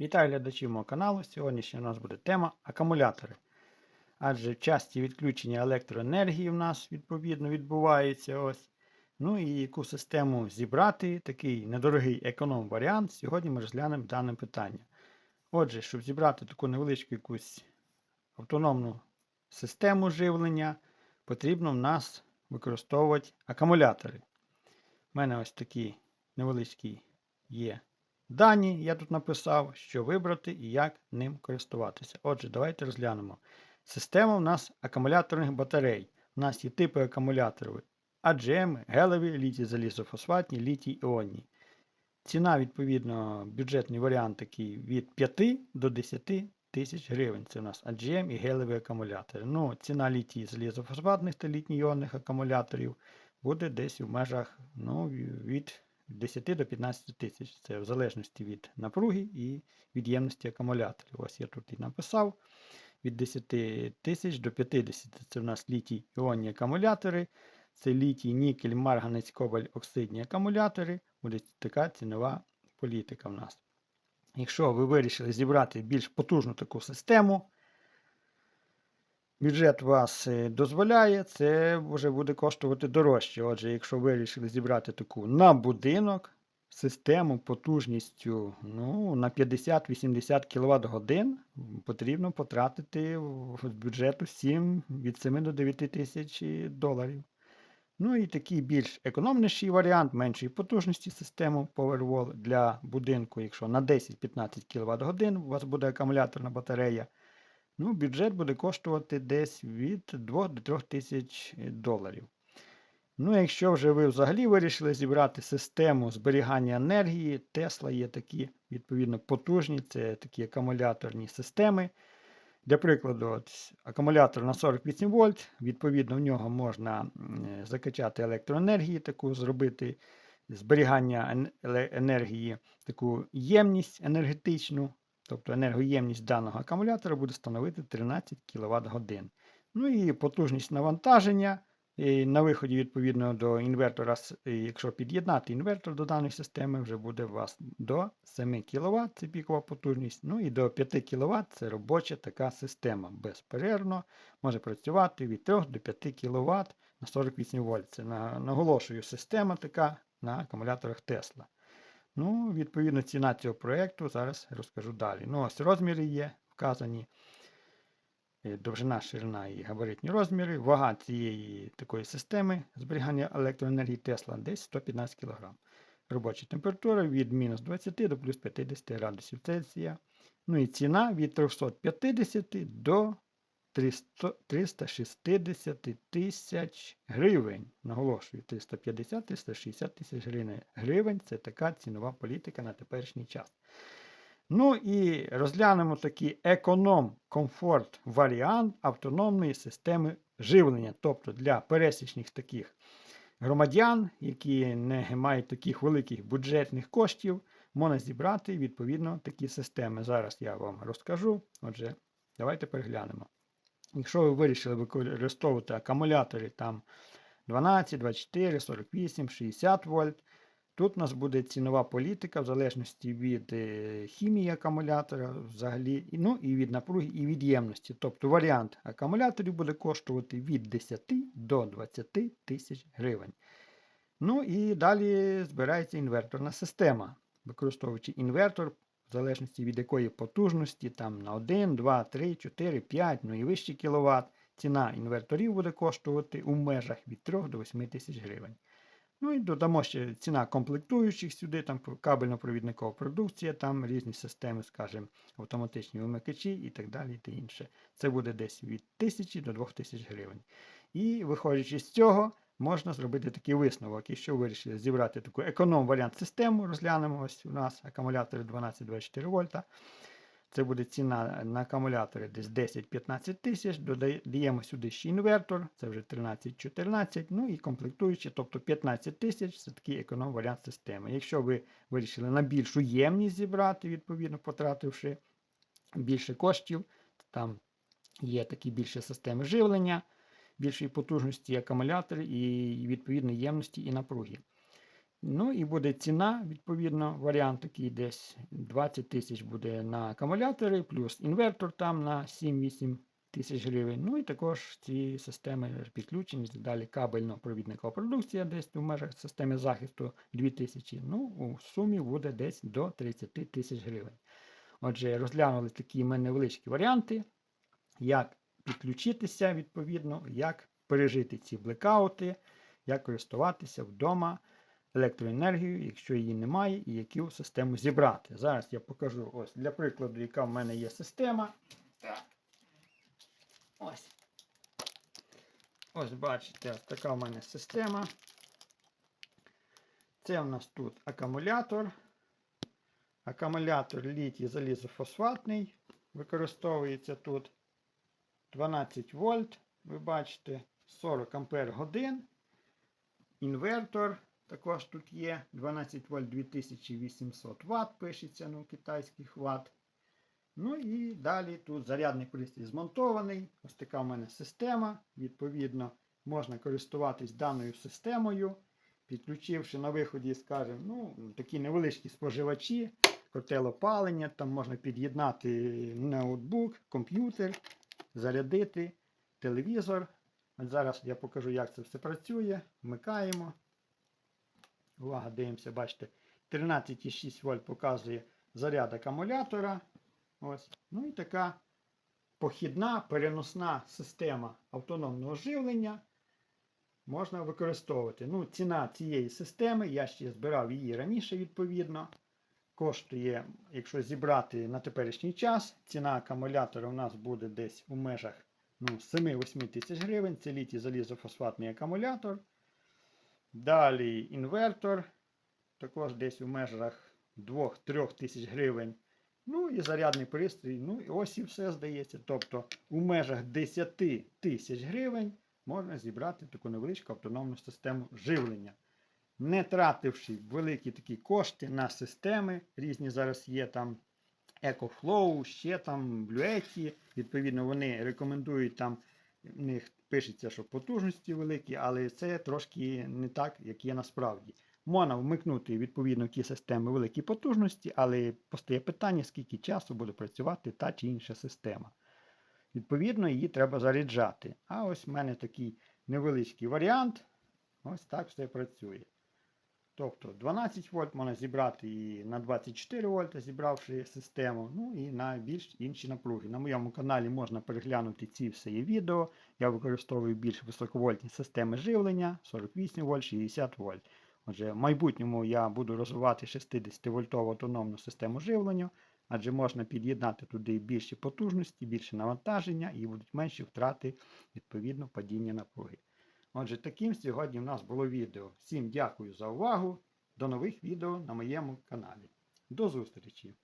Вітаю глядачів мого каналу. Сьогодні у нас буде тема акумулятори. Адже часті відключення електроенергії в нас відповідно відбувається. ось. Ну і яку систему зібрати, такий недорогий економ варіант, сьогодні ми розглянемо дане питання. Отже, щоб зібрати таку невеличку якусь автономну систему живлення, потрібно в нас використовувати акумулятори. У мене ось такий невеличкий є дані я тут написав, що вибрати і як ним користуватися. Отже, давайте розглянемо. Система у нас акумуляторних батарей. У нас є типи акумуляторів AGM, гелеві, літій залізофосфатні, літій іонні. Ціна, відповідно, бюджетний варіант такий від 5 до 10 тисяч гривень. Це у нас AGM і гелеві акумулятори. Ну, ціна літій залізофосфатних та літній іонних акумуляторів буде десь в межах ну, від 10 до 15 тисяч. Це в залежності від напруги і від ємності акумуляторів. Ось я тут і написав. Від 10 тисяч до 50 це в нас літій іонні акумулятори. Це літій, нікель, марганець, кобаль, оксидні акумулятори. Буде така цінова політика в нас. Якщо ви вирішили зібрати більш потужну таку систему, бюджет вас е, дозволяє, це вже буде коштувати дорожче. Отже, якщо ви вирішили зібрати таку на будинок систему потужністю ну, на 50-80 кВт годин, потрібно потратити в бюджету 7, від 7 до 9 тисяч доларів. Ну і такий більш економніший варіант, меншої потужності системи Powerwall для будинку, якщо на 10-15 кВт годин у вас буде акумуляторна батарея. Ну, бюджет буде коштувати десь від 2 до 3 тисяч доларів. Ну, якщо вже ви взагалі вирішили зібрати систему зберігання енергії, Tesla є такі, відповідно, потужні, це такі акумуляторні системи. Для прикладу, от, акумулятор на 48 вольт, відповідно, в нього можна закачати електроенергії, таку зробити зберігання енергії, таку ємність енергетичну. Тобто енергоємність даного акумулятора буде становити 13 кВт годин. Ну і потужність навантаження. На виході, відповідно до інвертора, якщо під'єднати інвертор до даної системи, вже буде у вас до 7 кВт, це пікова потужність. Ну і до 5 кВт це робоча така система. Безперервно може працювати від 3 до 5 кВт на 48 вольт. Це наголошую система така на акумуляторах Tesla. Ну, відповідно, ціна цього проєкту зараз розкажу далі. Ну, ось розміри є вказані. Е, довжина, ширина і габаритні розміри. Вага цієї такої системи зберігання електроенергії Тесла десь 115 кг. Робоча температура від мінус 20 до плюс 50 градусів Цельсія. Ну і ціна від 350 до 360 тисяч гривень. Наголошую, 350-360 тисяч гривень це така цінова політика на теперішній час. Ну і розглянемо такий економ-комфорт варіант автономної системи живлення. Тобто для пересічних таких громадян, які не мають таких великих бюджетних коштів, можна зібрати відповідно такі системи. Зараз я вам розкажу. Отже, давайте переглянемо. Якщо ви вирішили використовувати акумулятори там 12, 24, 48, 60 вольт, тут у нас буде цінова політика в залежності від е, хімії акумулятора, взагалі, ну і від напруги, і від ємності. Тобто варіант акумуляторів буде коштувати від 10 до 20 тисяч гривень. Ну і далі збирається інверторна система. Використовуючи інвертор, в залежності від якої потужності, там на 1, 2, 3, 4, 5, ну і вищі кВт, ціна інверторів буде коштувати у межах від 3 до 8 тисяч гривень. Ну і додамо ще ціна комплектуючих сюди, там кабельно-провідникова продукція, там різні системи, скажімо, автоматичні вимикачі і так далі. і інше. Це буде десь від 1000 до 2000 гривень. І виходячи з цього, можна зробити такий висновок. Якщо вирішили зібрати таку економ-варіант систему, розглянемо ось у нас акумулятори 12-24 вольта. Це буде ціна на акумулятори десь 10-15 тисяч. Додаємо сюди ще інвертор, це вже 13-14, ну і комплектуючи, тобто 15 тисяч це такий економ-варіант системи. Якщо ви вирішили на більшу ємність зібрати, відповідно, потративши більше коштів, там є такі більші системи живлення більшої потужності акумулятори і відповідної ємності і напруги. Ну і буде ціна, відповідно, варіант такий десь 20 тисяч буде на акумулятори, плюс інвертор там на 7-8 тисяч гривень. Ну і також ці системи підключені, далі кабельно-провідникова продукція десь в межах системи захисту 2000. Ну, у сумі буде десь до 30 тисяч гривень. Отже, розглянули такі ми невеличкі варіанти, як підключитися відповідно, як пережити ці блекаути, як користуватися вдома електроенергією, якщо її немає, і яку систему зібрати. Зараз я покажу ось для прикладу, яка в мене є система. Ось. Ось бачите, ось така в мене система. Це у нас тут акумулятор. Акумулятор літій залізофосфатний. Використовується тут 12 вольт. Ви бачите, 40 ампер годин. Інвертор також тут є 12 вольт 2800 Вт, пишеться ну, китайських Вт. Ну і далі тут зарядний пристрій змонтований. Ось така в мене система. Відповідно, можна користуватись даною системою, підключивши на виході, скажімо, ну, такі невеличкі споживачі, котел опалення, там можна під'єднати ноутбук, комп'ютер, зарядити телевізор. Зараз я покажу, як це все працює. Вмикаємо. Увага, дивимося, бачите, 13,6 вольт показує заряд акумулятора. Ось. Ну і така похідна переносна система автономного живлення можна використовувати. Ну, Ціна цієї системи, я ще збирав її раніше, відповідно. Коштує, якщо зібрати на теперішній час, ціна акумулятора у нас буде десь у межах ну, 7-8 тисяч гривень. Це літій залізофосфатний акумулятор. Далі інвертор, також десь у межах 2-3 тисяч гривень. Ну і зарядний пристрій. Ну і ось і все здається. Тобто у межах 10 тисяч гривень можна зібрати таку невеличку автономну систему живлення. Не тративши великі такі кошти на системи. Різні зараз є там EcoFlow, ще там Bluetti. Відповідно, вони рекомендують там, в них пишеться, що потужності великі, але це трошки не так, як є насправді. Можна вмикнути відповідно ті системи великі потужності, але постає питання, скільки часу буде працювати та чи інша система. Відповідно, її треба заряджати. А ось в мене такий невеличкий варіант. Ось так все працює. Тобто 12 вольт можна зібрати і на 24 вольта, зібравши систему, ну і на більш інші напруги. На моєму каналі можна переглянути ці все відео. Я використовую більш високовольтні системи живлення 48 вольт, 60 вольт. Отже, в майбутньому я буду розвивати 60-вольтову автономну систему живлення, адже можна під'єднати туди більші потужності, більше навантаження і будуть менші втрати відповідно падіння напруги. Отже, таким сьогодні в нас було відео. Всім дякую за увагу. До нових відео на моєму каналі. До зустрічі!